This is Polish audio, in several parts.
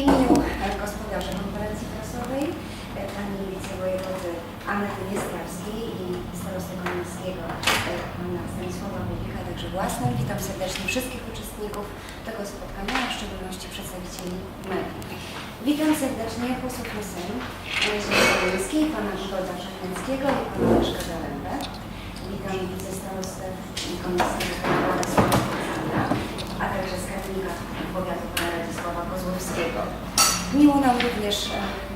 imieniu e, gospodarza konferencji prasowej, e, pani wicewojewody Anety Niestrawskiej i starosty komińskiego e, pana Stanisława Wójcika, także własnym. Witam serdecznie wszystkich uczestników tego spotkania, a w szczególności przedstawicieli mediów. Witam serdecznie posłów Sejm Ziemi pana Witolda Szachnickiego i pana Leszka Zarębę. Witam wicestarostę Komisji a skarbnika powiatu pana Radosława Kozłowskiego. Miło nam również e,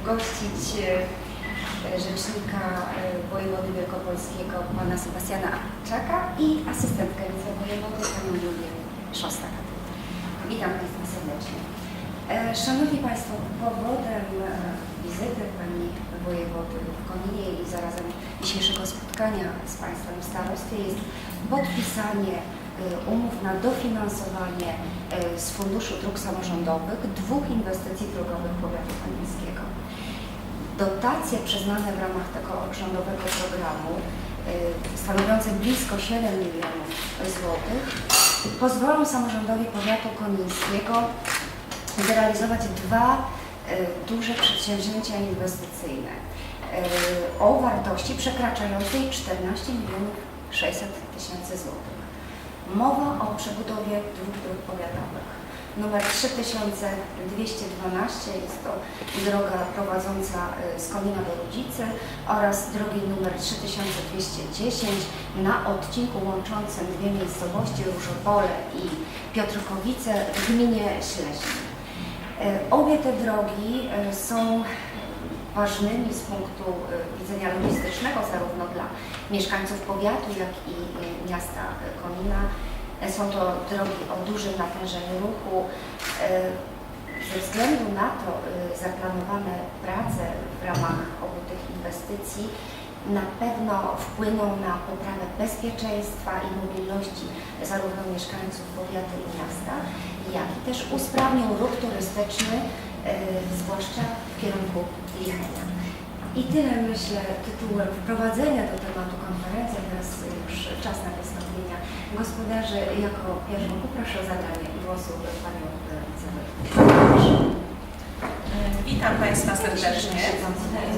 gościć e, rzecznika e, wojewody wielkopolskiego pana Sebastiana Czaka i asystentkę wicewojewody panią Julię Szostak. Witam Państwa serdecznie. Szanowni Państwo, powodem wizyty Pani Wojewody w Koninie i zarazem dzisiejszego spotkania z Państwem w starostwie jest podpisanie umów na dofinansowanie e, z Funduszu Dróg Samorządowych dwóch inwestycji drogowych powiatu konińskiego. Dotacje przyznane w ramach tego rządowego programu, e, stanowiące blisko 7 milionów złotych, pozwolą samorządowi powiatu konińskiego zrealizować dwa duże przedsięwzięcia inwestycyjne o wartości przekraczającej 14 milionów 600 tysięcy złotych. Mowa o przebudowie dwóch dróg powiatowych. Numer 3212 jest to droga prowadząca e, z Konina do Rudzicy oraz drogi numer 3210 na odcinku łączącym dwie miejscowości Różopole i Piotrkowice w gminie Śleśń. E, Obie te drogi e, są ważnymi z punktu e, widzenia logistycznego zarówno dla mieszkańców powiatu, jak i e, miasta Konina. E, Są to drogi o dużym natężeniu ruchu. E, Ze względu na to zaplanowane prace w ramach obu tych inwestycji na pewno wpłyną na poprawę bezpieczeństwa i mobilności zarówno mieszkańców powiatu i miasta, jak i też usprawnią ruch turystyczny, zwłaszcza w kierunku Lichenia. I tyle myślę tytułem wprowadzenia do tematu konferencji, teraz już czas na wystąpienia gospodarzy. Jako pierwszą poproszę o zabranie głosu Panią e, Wicewojewódzkę. Witam Państwa serdecznie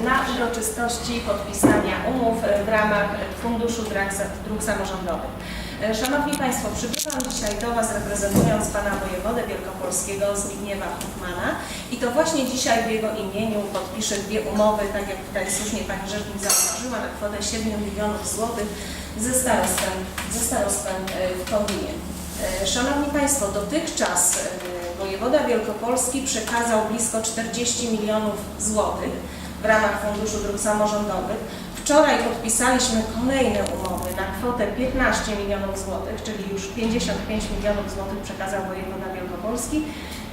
na uroczystości podpisania umów w ramach Funduszu Dróg Samorządowych. Szanowni Państwo, przybywam dzisiaj do Was reprezentując Pana Wojewodę Wielkopolskiego Zbigniewa Hoffmana i to właśnie dzisiaj w jego imieniu podpiszę dwie umowy, tak jak tutaj słusznie Pani Rzecznik zauważyła, na kwotę 7 milionów złotych ze starostwem, ze starostwem e, w Kowinie. E, Szanowni Państwo, dotychczas e, wojewoda wielkopolski przekazał blisko 40 milionów złotych w ramach Funduszu Dróg Samorządowych. Wczoraj podpisaliśmy kolejne umowy na kwotę 15 milionów złotych, czyli już 55 milionów złotych przekazał wojewoda wielkopolski.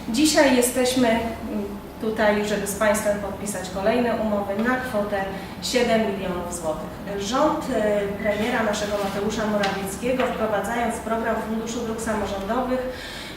Dzisiaj jesteśmy mm, tutaj, żeby z Państwem podpisać kolejne umowy na kwotę 7 milionów złotych. Rząd e, premiera naszego Mateusza Morawieckiego wprowadzając program Funduszu Dróg Samorządowych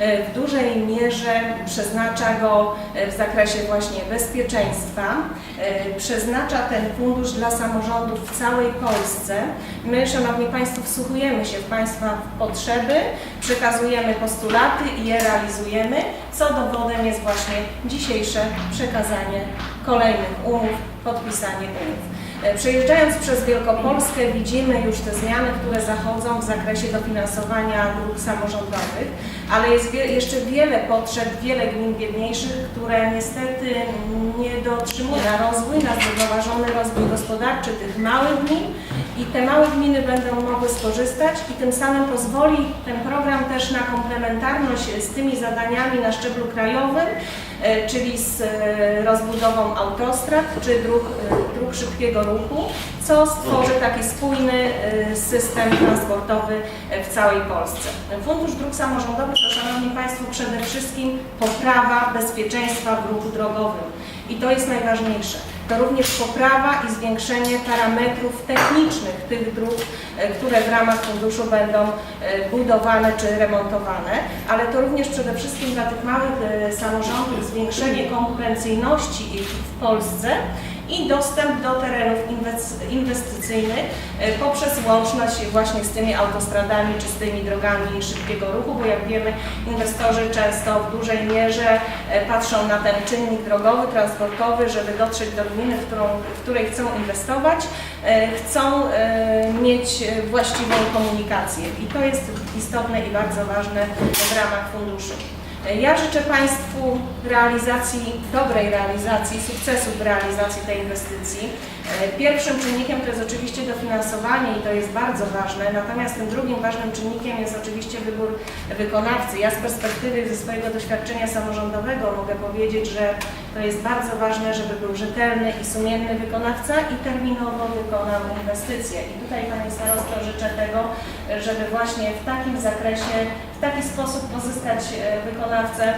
w dużej mierze przeznacza go e, w zakresie właśnie bezpieczeństwa. E, Przeznacza ten fundusz dla samorządów w całej Polsce. My, Szanowni Państwo, wsłuchujemy się w Państwa potrzeby, przekazujemy postulaty i je realizujemy, co dowodem jest właśnie dzisiejsze przekazanie kolejnych umów, podpisanie umów. E, Przejeżdżając przez Wielkopolskę widzimy już te zmiany, które zachodzą w zakresie dofinansowania dróg samorządowych, ale jest wie, jeszcze wiele potrzeb, wiele gmin biedniejszych, które niestety nie dotrzymują. Na rozwój, na zrównoważony rozwój gospodarczy tych małych gmin i te małe gminy będą mogły skorzystać i tym samym pozwoli ten program też na komplementarność z tymi zadaniami na szczeblu krajowym, e, czyli z e, rozbudową autostrad czy dróg, dróg szybkiego ruchu, co stworzy taki spójny e, system transportowy e, w całej Polsce. Fundusz Dróg Samorządowych to, Szanowni Państwo, przede wszystkim poprawa bezpieczeństwa w ruchu drogowym i to jest najważniejsze. To również poprawa i zwiększenie parametrów technicznych tych dróg, e, które w ramach funduszu będą budowane czy remontowane, ale to również przede wszystkim dla tych małych samorządów zwiększenie konkurencyjności ich w Polsce i dostęp do terenów inwes- inwestycyjnych e, poprzez łączność właśnie z tymi autostradami czy z tymi drogami szybkiego ruchu, bo jak wiemy inwestorzy często w dużej mierze e, patrzą na ten czynnik drogowy, transportowy, żeby dotrzeć do gminy, w, którą, w której chcą inwestować, e, chcą mieć właściwą komunikację i to jest istotne i bardzo ważne w ramach funduszu. Ja życzę Państwu realizacji, dobrej realizacji, sukcesu w realizacji tej inwestycji. E, Pierwszym czynnikiem to jest oczywiście dofinansowanie i to jest bardzo ważne, natomiast tym drugim ważnym czynnikiem jest oczywiście wybór wykonawcy. Ja z perspektywy ze swojego doświadczenia samorządowego mogę powiedzieć, że to jest bardzo ważne, żeby był rzetelny i sumienny wykonawca i terminowo wykonał inwestycje. I tutaj Pani Starosto życzę tego, żeby właśnie w takim zakresie, w taki sposób pozyskać e, wykonawcę,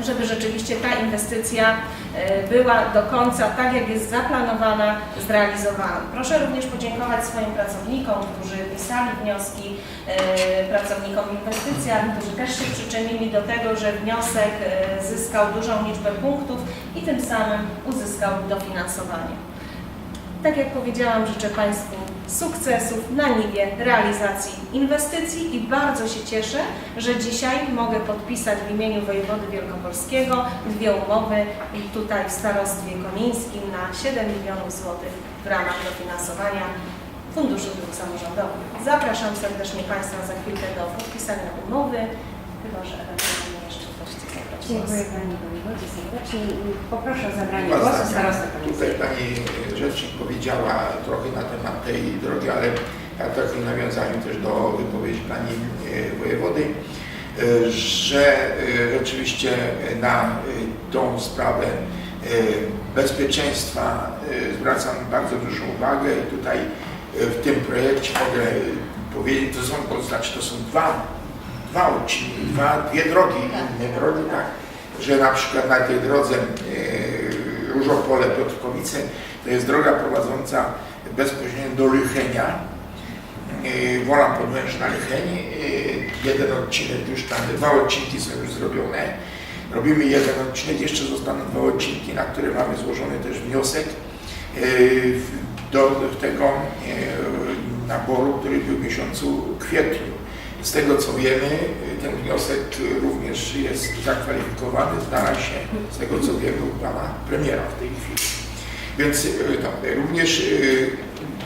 żeby rzeczywiście ta inwestycja e, była do końca, tak jak jest zaplanowana, zrealizowana. Proszę również podziękować swoim pracownikom, którzy pisali wnioski, e, pracownikom inwestycja, którzy też się przyczynili do tego, że wniosek e, zyskał dużą liczbę punktów i tym samym uzyskał dofinansowanie. Tak jak powiedziałam, życzę Państwu sukcesów na niwie realizacji inwestycji i bardzo się cieszę, że dzisiaj mogę podpisać w imieniu wojewody wielkopolskiego dwie umowy tutaj w starostwie konińskim na 7 milionów złotych w ramach dofinansowania Funduszu Dróg Samorządowych. Zapraszam serdecznie Państwa za chwilkę do podpisania umowy, chyba że Dziękuję Pani Wojewodzie serdecznie i poproszę o zabranie głosu zdania. starostę Tutaj. Pani Rzecznik powiedziała trochę na temat tej drogi, ale ja trochę nawiązałem też do wypowiedzi Pani e, Wojewody, e, że e, rzeczywiście na tą sprawę bezpieczeństwa zwracam bardzo dużą uwagę i tutaj w tym projekcie mogę powiedzieć, to są, to znaczy to są dwa, dwa odcinki, dwa, dwie drogi, inne drogi, tak, że na przykład na tej drodze e, Różopole Piotrkowice to jest droga prowadząca bezpośrednio do Lychenia, e, Wola Podwężna Lycheń, e, jeden odcinek już tam, dwa odcinki są już zrobione, robimy jeden odcinek, jeszcze zostaną dwa odcinki, na które mamy złożony też wniosek e, do tego e, naboru, który był w miesiącu kwietniu. Z tego co wiemy, ten wniosek również jest zakwalifikowany, znalazł się, z tego co wiemy, u pana premiera w tej chwili. Więc y, no, również, y,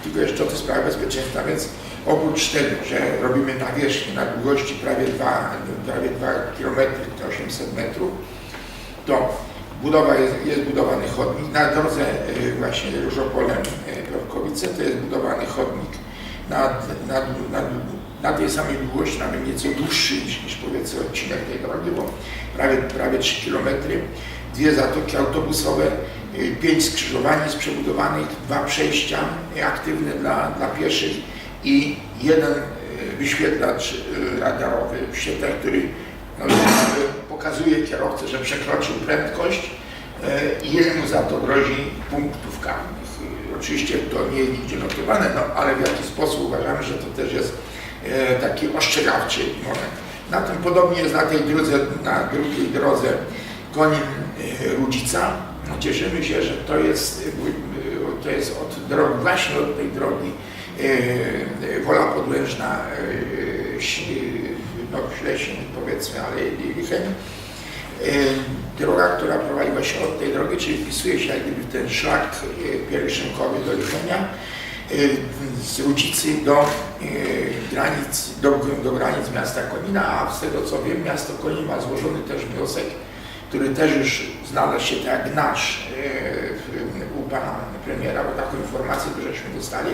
tylko jeszcze o tę sprawę bezpieczeństwa, więc oprócz tego, że robimy nawierzchnię na długości prawie 2, prawie 2 km, to 800 metrów, to budowa jest, jest budowany chodnik. Na drodze właśnie Różopolem Piotrkowice to jest budowany chodnik na, na, na, na tej samej długości, nawet nieco dłuższy niż, niż powiedzmy odcinek tej drogi, bo prawie, prawie 3 km, dwie zatoki autobusowe, y, pięć skrzyżowań przebudowanych, dwa przejścia aktywne dla, dla pieszych i jeden y, wyświetlacz y, radarowy, wyświetlacz, który no, pokazuje kierowcy, że przekroczył prędkość i ile mu za to grozi punktów karnych. Oczywiście to nie jest nigdzie notowane, no, ale w jakiś sposób uważamy, że to też jest taki ostrzegawczy moment. Na tym podobnie jest na tej drodze, na drugiej drodze Konin e, Rudzica. Cieszymy się, że to jest, e, to jest od drogi, właśnie od tej drogi e, e, Wola Podłężna, e, no, Ślesień powiedzmy, ale Licheń. E, Droga, która prowadzi właśnie od tej drogi, czyli wpisuje się jak gdyby w ten szlak e, pielgrzymkowy do Lichenia, e, Rudzicy do e, granic, do, do granic miasta Konina, a z tego co wiem, miasto Konin ma złożony też wniosek, który też już znalazł się tak nasz w- u pana premiera, bo taką informację żeśmy dostali,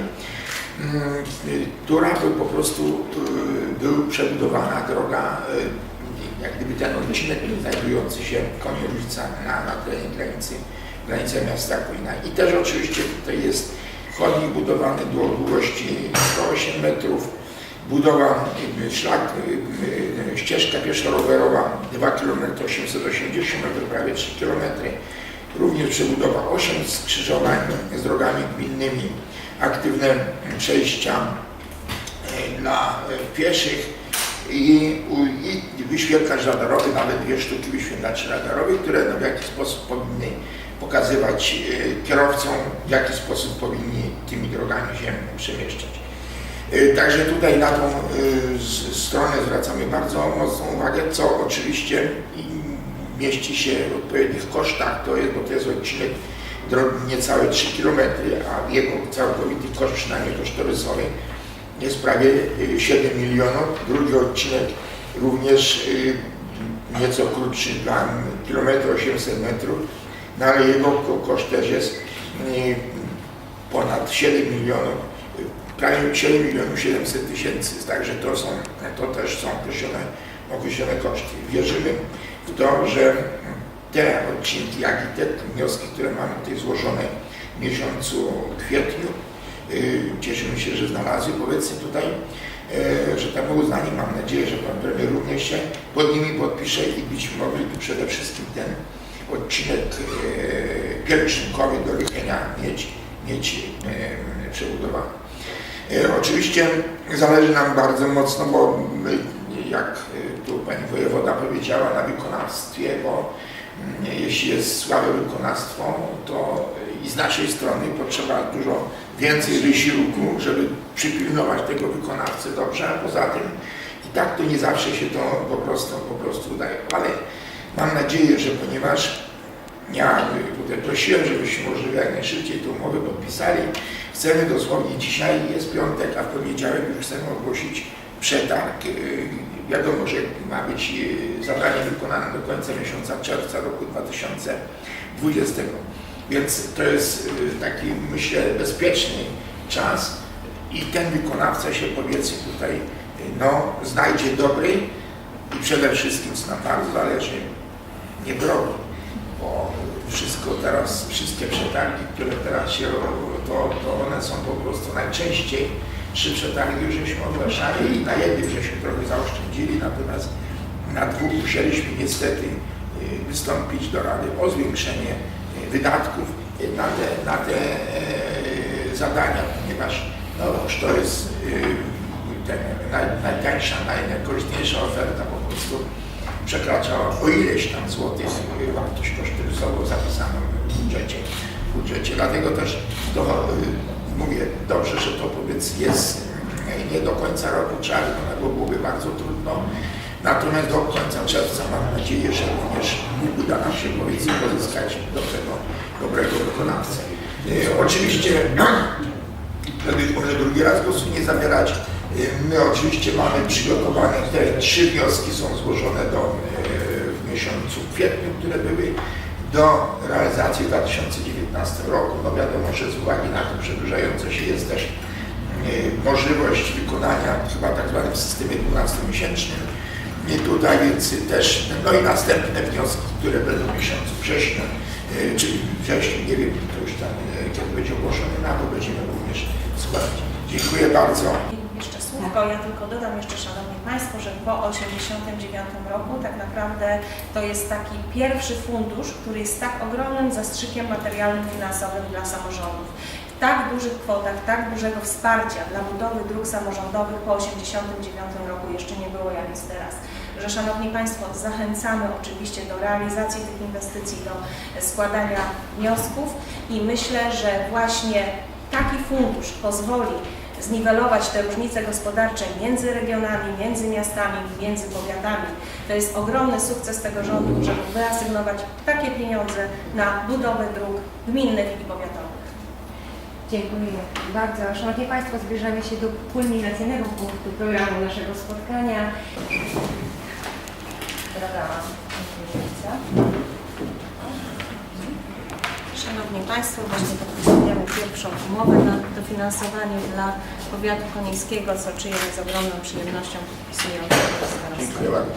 która był po prostu, był przebudowana droga, jak gdyby ten odcinek znajdujący się konie Różica na, na terenie granicy, granicy miasta Konina. I też oczywiście tutaj jest chodnik budowany do długości 108 metrów, budowa, szlak, ścieżka pieszo-rowerowa 2 km 880 metrów, prawie 3 km. Również przebudowa 8 skrzyżowań z drogami gminnymi, aktywne przejścia y, dla y, pieszych i, i wyświetlacz radarowy, nawet dwie sztuki wyświetlaczy radarowych, które no, w jakiś sposób powinny pokazywać e, kierowcom, w jaki sposób powinni tymi drogami się przemieszczać. E, Także tutaj na tą e, stronę zwracamy bardzo mocną uwagę, co oczywiście mieści się w odpowiednich kosztach, to jest, bo to jest odcinek drogi niecałe 3 km, a jego całkowity koszt, przynajmniej kosztorysowy, jest prawie y, 7 milionów. Drugi odcinek również nieco krótszy, 2 km 800 metrów, no ale jego ko- koszt też jest y, ponad 7 milionów, y, prawie 7 milionów 700 tysięcy, także to są, to też są określone, określone koszty. Wierzymy w to, że te odcinki, jak i te wnioski, które mamy tutaj złożone w miesiącu kwietniu, y, cieszymy się, że znalazły powiedzmy tutaj, y, że tam uznanie. Mam nadzieję, że Pan Premier również się pod nimi podpisze i być mogli przede wszystkim ten odcinek pielgrzymkowy do Rychenia mieć, mieć y, przebudowany. Y, Oczywiście zależy nam bardzo mocno, bo jak y, tu Pani Wojewoda powiedziała, na wykonawstwie, bo mm, jeśli jest słabe wykonawstwo, to i z naszej strony potrzeba dużo więcej wysiłku, żeby przypilnować tego wykonawcy dobrze, a poza tym i tak to nie zawsze się to po prostu, po prostu udaje. Ale mam nadzieję, że ponieważ y, tutaj prosiłem, żebyśmy możliwie jak najszybciej tę umowę podpisali, chcemy dosłownie dzisiaj, jest piątek, a w poniedziałek już chcemy ogłosić przetarg. Y, Wiadomo, że ma być y, zadanie wykonane do końca miesiąca czerwca roku 2020. Więc to jest y, taki, myślę, bezpieczny czas i ten wykonawca się powiedzmy tutaj no, znajdzie dobry i przede wszystkim, co nam bardzo zależy, nie drogi, wszystko teraz, wszystkie przetargi, które teraz się robią, to, to one są po prostu najczęściej trzy przetargi żeśmy ogłaszali i na jednym żeśmy trochę zaoszczędzili, natomiast na dwóch musieliśmy niestety y, wystąpić do Rady o zwiększenie y, wydatków na te, na te e, zadania, ponieważ no, to jest y, ten, naj, najtańsza, naj, najkorzystniejsza oferta po prostu przekracza o ileś tam złotych wartość kosztorysową zapisaną w budżecie. W budżecie. Dlatego też y, mówię dobrze, że to powiedz jest y, nie do końca roku wykonać, bo byłoby bardzo trudno. Natomiast do końca czerwca mam nadzieję, że również uda nam się powiedzmy pozyskać dobrego, dobrego wykonawcę. Y, Oczywiście żeby może drugi raz głosu nie zabierać. Y, My oczywiście mamy przygotowane, te trzy wnioski są złożone do, y, w miesiącu kwietniu, które były do realizacji w 2019 roku. No wiadomo, że z uwagi na to przedłużające się jest też y, możliwość wykonania chyba tak zwanym systemie 12-miesięcznym. Nie tutaj, więc też, no i następne wnioski, które będą w miesiącu wrześniu, y, czyli wrześniu, nie wiem, to już tam, kiedy będzie ogłoszony na to, będziemy również składać. Dziękuję bardzo. Jeszcze słówko, ja tylko dodam jeszcze, Szanowni Państwo, że po 1989 roku tak naprawdę to jest taki pierwszy fundusz, który jest tak ogromnym zastrzykiem materialnym finansowym dla samorządów. Tak dużych kwotach, tak dużego wsparcia dla budowy dróg samorządowych po 1989 roku jeszcze nie było jak jest teraz. Że Szanowni Państwo, zachęcamy oczywiście do realizacji tych inwestycji, do składania wniosków i myślę, że właśnie taki fundusz pozwoli zniwelować te różnice gospodarcze między regionami, między miastami, między powiatami. To jest ogromny sukces tego rządu, żeby wyasygnować takie pieniądze na budowę dróg gminnych i powiatowych. Dziękuję bardzo. Szanowni Państwo, zbliżamy się do kulminacyjnego punktu programu naszego spotkania. Programa. Szanowni Państwo, właśnie podpisujemy pierwszą umowę na dofinansowanie dla powiatu konińskiego, co czynię z ogromną przyjemnością podpisując. Dziękuję bardzo.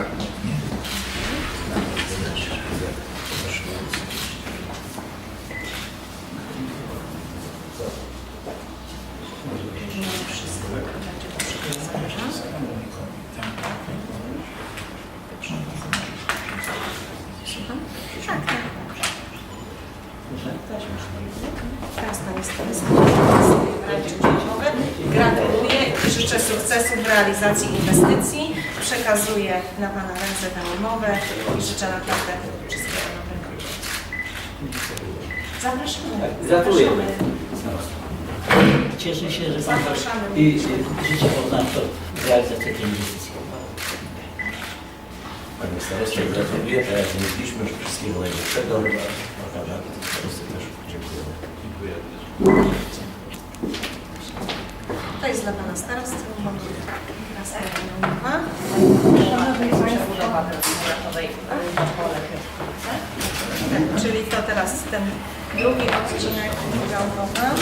skarbu. Gratuluję i życzę sukcesu w realizacji inwestycji. Przekazuję na Pana ręce tę umowę i życzę naprawdę wszystkiego dobrego. Zapraszamy. Gratuluję. Zapraszamy. Cieszę się, że Pan tak Zapraszamy. i i życzę ponadto realizację tej inwestycji. Panie staroście, gratuluję, tak jak mówiliśmy, że wszystkiego najlepszego. Prawda? Wszyscy też dziękujemy. Dziękuję. Jest dla Pana starosty. Szanowni Tak, Czyli to teraz ten drugi odcinek, druga umowa.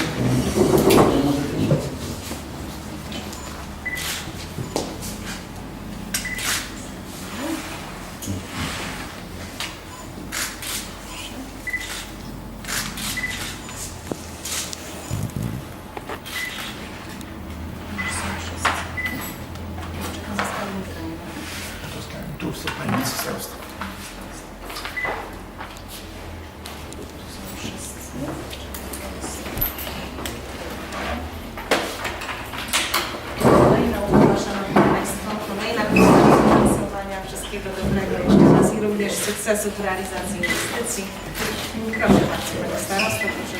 Już są wszyscy. Jeszcze pozostali nikt nie ma. Tu są pani starosta. Kolejna umowa, Szanowni Państwo, kolejna godzina finansowania. Wszystkiego dobrego jeszcze raz sukcesu w realizacji inwestycji. Proszę bardzo, proszę.